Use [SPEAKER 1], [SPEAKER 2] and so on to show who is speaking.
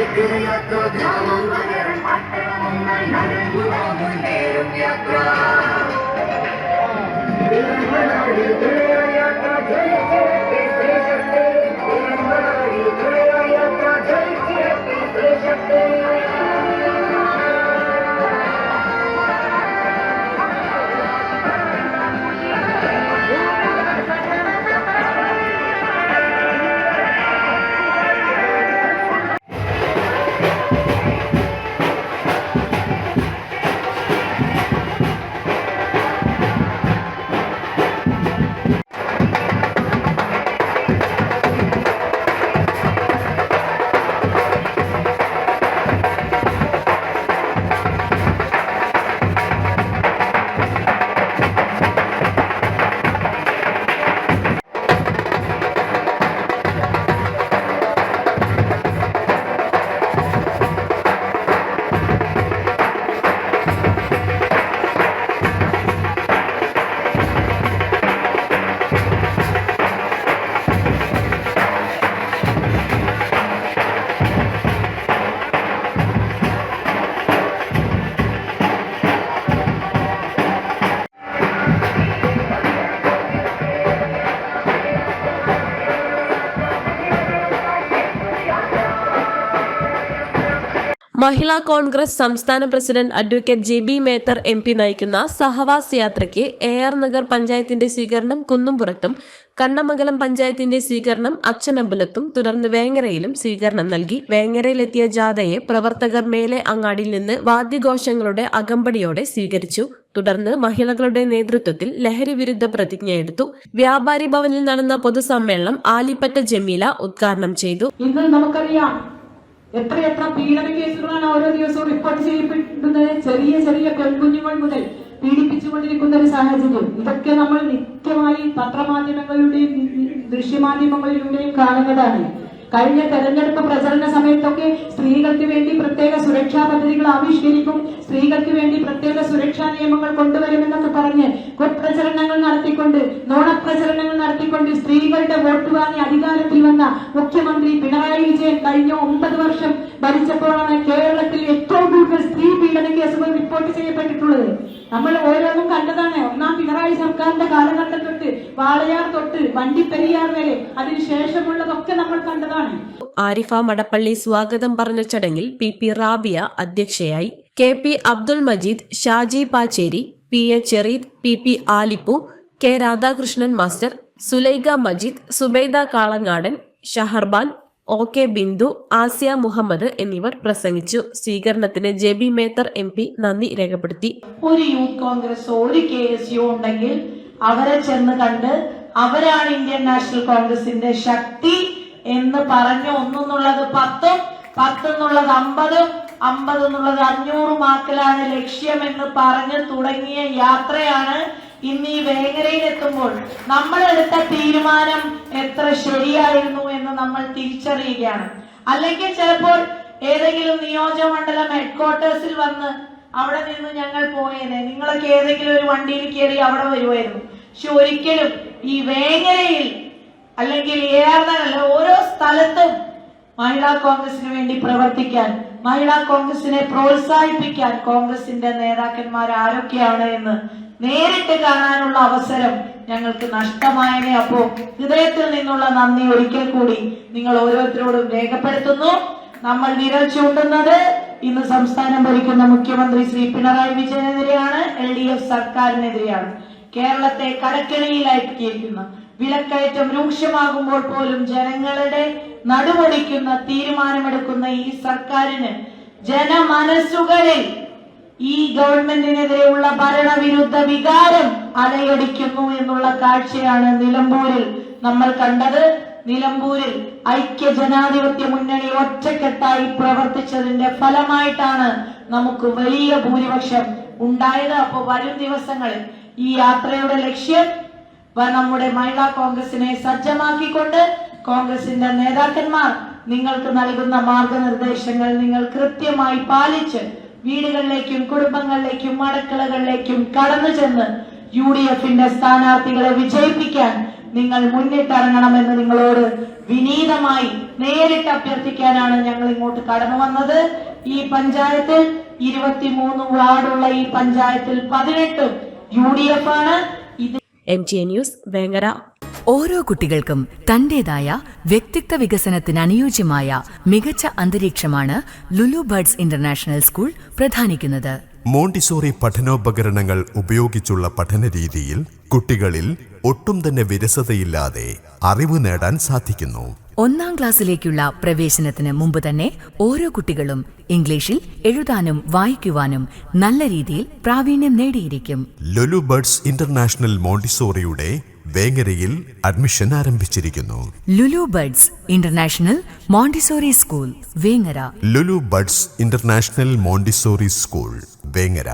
[SPEAKER 1] Baby, I could come on,
[SPEAKER 2] Mahila Congress സംസ്ഥാന president advocate J B Mather M P നയിക്കുന്ന സഹവാസ് യാത്രയ്ക്ക് A R Nagar പഞ്ചായത്തിന്റെ സ്വീകരണം കുന്നുംപുറത്തും കണ്ണമംഗലം പഞ്ചായത്തിന്റെ സ്വീകരണം അച്ഛനമ്പലത്തും തുടർന്ന് വേങ്ങരയിലും സ്വീകരണം നൽകി. വേങ്ങരയിലെത്തിയ ജാഥയെ പ്രവർത്തകർ മേലെ അങ്ങാടിയിൽ നിന്ന് വാദ്യഘോഷങ്ങളുടെ അകമ്പടിയോടെ സ്വീകരിച്ചു. തുടർന്ന് മഹിളകളുടെ നേതൃത്വത്തിൽ ലഹരി വിരുദ്ധ പ്രതിജ്ഞയെടുത്തു വ്യാപാരി ഭവനിൽ നടന്ന പൊതുസമ്മേളനം ആലിപ്പറ്റ ജമീല ഉദ്ഘാടനം ചെയ്തു.
[SPEAKER 3] ഇന്ന് നമുക്കറിയാം എത്രയെത്ര പീഡന കേസുകളാണ് ഓരോ ദിവസവും റിപ്പോർട്ട് ചെയ്യപ്പെടുന്നത്? ചെറിയ ചെറിയ പെൺകുഞ്ഞുങ്ങൾ മുതൽ പീഡിപ്പിച്ചുകൊണ്ടിരിക്കുന്ന ഒരു സാഹചര്യം. ഇതൊക്കെ നമ്മൾ നിത്യമായി പത്രമാധ്യമങ്ങളിലൂടെയും ദൃശ്യമാധ്യമങ്ങളിലൂടെയും കാണുന്നതാണ്. കഴിഞ്ഞ തെരഞ്ഞെടുപ്പ് പ്രചരണ സമയത്തൊക്കെ സ്ത്രീകൾക്ക് വേണ്ടി പ്രത്യേക സുരക്ഷാ പദ്ധതികൾ ആവിഷ്കരിക്കും. സ്ത്രീകൾക്ക് വേണ്ടി പ്രത്യേക സുരക്ഷാ നിയമങ്ങൾ കൊണ്ടുവരുമെന്നൊക്കെ പറഞ്ഞ് കുപ്രചരണങ്ങൾ നടത്തിക്കൊണ്ട് നോണപ്രചരണങ്ങൾ നടത്തിക്കൊണ്ട് സ്ത്രീകളുടെ വോട്ട് വാങ്ങി അധികാരത്തിൽ വന്ന മുഖ്യമന്ത്രി പിണറായി വിജയൻ കഴിഞ്ഞ ഒമ്പത് വർഷം ഭരിച്ചപ്പോഴാണ് കേരളത്തിൽ ഏറ്റവും കൂടുതൽ സ്ത്രീ പീഡന കേസുകൾ റിപ്പോർട്ട് ചെയ്യപ്പെട്ടിട്ടുള്ളത്. നമ്മൾ ഓരോന്നും കണ്ടതാണ്. ഒന്നാം പിണറായി സർക്കാരിന്റെ കാലഘട്ടം തൊട്ട് വാളയാർ തൊട്ട് വണ്ടിപ്പെരിയാർ വരെ അതിനുശേഷമുള്ളതൊക്കെ നമ്മൾ കണ്ടതാണ്.
[SPEAKER 2] ആരിഫ മടപ്പള്ളി സ്വാഗതം പറഞ്ഞ ചടങ്ങിൽ പി പി റാബിയ അധ്യക്ഷയായി. K P Abdul Majeed Shaji Pacheri P A ചെറീദ് P P Alippu K Radhakrishnan master Sulaikha Majeed Subaida Kalangadan Shaharban O K Bindu Asiya Muhammad എന്നിവർ പ്രസംഗിച്ചു. സ്വീകരണത്തിന് J B Mather M P നന്ദി രേഖപ്പെടുത്തി.
[SPEAKER 4] ഒരു youth കോൺഗ്രസോ ഒരു K S U ഉണ്ടെങ്കിൽ അവരെ ചെന്ന് കണ്ട് അവരാണ് ഇന്ത്യൻ നാഷണൽ കോൺഗ്രസിന്റെ ശക്തി എന്ന് പറഞ്ഞ് ഒന്നെന്നുള്ളത് പത്തും പത്തെന്നുള്ളത് അമ്പതും അമ്പത് എന്നുള്ളത് അഞ്ഞൂറും ലക്ഷ്യം എന്ന് പറഞ്ഞ് തുടങ്ങിയ യാത്രയാണ് ഇന്ന് ഈ വേങ്ങരയിലെത്തുമ്പോൾ നമ്മൾ എടുത്ത തീരുമാനം എത്ര ശരിയായിരുന്നു എന്ന് നമ്മൾ തിരിച്ചറിയുകയാണ്. അല്ലെങ്കിൽ ചിലപ്പോൾ ഏതെങ്കിലും നിയോജകമണ്ഡലം ഹെഡ്ക്വാർട്ടേഴ്സിൽ വന്ന് അവിടെ നിന്ന് ഞങ്ങൾ പോയേനെ. നിങ്ങളൊക്കെ ഏതെങ്കിലും ഒരു വണ്ടിയിൽ കയറി അവിടെ വരുമായിരുന്നു പക്ഷെ ഒരിക്കലും ഈ വേങ്ങരയിൽ അല്ലെങ്കിൽ ഏറെന്നല്ല ഓരോ സ്ഥലത്തും മഹിളാ കോൺഗ്രസിന് വേണ്ടി പ്രവർത്തിക്കാൻ മഹിളാ കോൺഗ്രസിനെ പ്രോത്സാഹിപ്പിക്കാൻ കോൺഗ്രസിന്റെ നേതാക്കന്മാർ ആരൊക്കെയാണ് എന്ന് നേരിട്ട് കാണാനുള്ള അവസരം ഞങ്ങൾക്ക് നഷ്ടമായനെ അപ്പോ. ഹൃദയത്തിൽ നിന്നുള്ള നന്ദി ഒരിക്കൽ കൂടി നിങ്ങൾ ഓരോരുത്തരോടും രേഖപ്പെടുത്തുന്നു. നമ്മൾ വിരൽ ചൂണ്ടുന്നത് ഇന്ന് സംസ്ഥാനം ഭരിക്കുന്ന മുഖ്യമന്ത്രി ശ്രീ പിണറായി വിജയനെതിരെയാണ് എൽ ഡി എഫ് സർക്കാരിനെതിരെയാണ്. കേരളത്തെ കടക്കെണിയിലാക്കിയിരിക്കുന്ന. വിലക്കയറ്റം രൂക്ഷമാകുമ്പോൾ പോലും ജനങ്ങളുടെ നടുവടിക്കുന്ന തീരുമാനമെടുക്കുന്ന ഈ സർക്കാരിന് ജനമനസ്സുകളിൽ ഈ ഗവൺമെന്റിനെതിരെയുള്ള ഭരണവിരുദ്ധ വികാരം അലയടിക്കുന്നു എന്നുള്ള കാഴ്ചയാണ് നിലമ്പൂരിൽ നമ്മൾ കണ്ടത്. നിലമ്പൂരിൽ ഐക്യ ജനാധിപത്യ മുന്നണി ഒറ്റക്കെട്ടായി പ്രവർത്തിച്ചതിന്റെ ഫലമായിട്ടാണ് നമുക്ക് വലിയ ഭൂരിപക്ഷം ഉണ്ടായത്. അപ്പോൾ വരും ദിവസങ്ങളിൽ ഈ യാത്രയുടെ ലക്ഷ്യം നമ്മുടെ മഹിളാ കോൺഗ്രസിനെ സജ്ജമാക്കിക്കൊണ്ട് കോൺഗ്രസിന്റെ നേതാക്കന്മാർ നിങ്ങൾക്ക് നൽകുന്ന മാർഗനിർദ്ദേശങ്ങൾ നിങ്ങൾ കൃത്യമായി പാലിച്ച് വീടുകളിലേക്കും കുടുംബങ്ങളിലേക്കും മടക്കളകളിലേക്കും കടന്നു ചെന്ന് യു ഡി എഫിന്റെ സ്ഥാനാർത്ഥികളെ വിജയിപ്പിക്കാൻ നിങ്ങൾ മുന്നിട്ടിറങ്ങണമെന്ന് നിങ്ങളോട് വിനീതമായി നേരിട്ട് അഭ്യർത്ഥിക്കാനാണ് ഞങ്ങൾ ഇങ്ങോട്ട് കടന്നു വന്നത്. ഈ പഞ്ചായത്തിൽ ഇരുപത്തിമൂന്ന് വാർഡുള്ള ഈ പഞ്ചായത്തിൽ പതിനെട്ടും യു ഡി എഫ് ആണ്
[SPEAKER 2] എം ടി ന്യൂസ് വേങ്ങര
[SPEAKER 5] ഓരോ കുട്ടികൾക്കും തന്റേതായ വ്യക്തിത്വ വികസനത്തിന് അനുയോജ്യമായ മികച്ച അന്തരീക്ഷമാണ് ലുലു ബർഡ്സ് ഇന്റർനാഷണൽ സ്കൂൾ പ്രധാനിക്കുന്നത്.
[SPEAKER 6] മോണ്ടിസോറി പഠനോപകരണങ്ങൾ ഉപയോഗിച്ചുള്ള പഠന രീതിയിൽ കുട്ടികളിൽ ഒട്ടും തന്നെ വിരസതയില്ലാതെ അറിവ് നേടാൻ സാധിക്കുന്നു.
[SPEAKER 5] ഒന്നാം ക്ലാസ്സിലേക്കുള്ള പ്രവേശനത്തിന് മുമ്പ് തന്നെ ഓരോ കുട്ടികളും ഇംഗ്ലീഷിൽ എഴുതാനും വായിക്കുവാനും നല്ല രീതിയിൽ പ്രാവീണ്യം നേടിയിരിക്കും.
[SPEAKER 6] ലുലു ബർഡ്സ് ഇന്റർനാഷണൽ മോണ്ടിസോറിയുടെ വേങ്ങരയിൽ അഡ്മിഷൻ ആരംഭിച്ചിരിക്കുന്നു.
[SPEAKER 5] Lulu birds international Montessori school Vengara.
[SPEAKER 6] Lulu buds international Montessori school Vengara.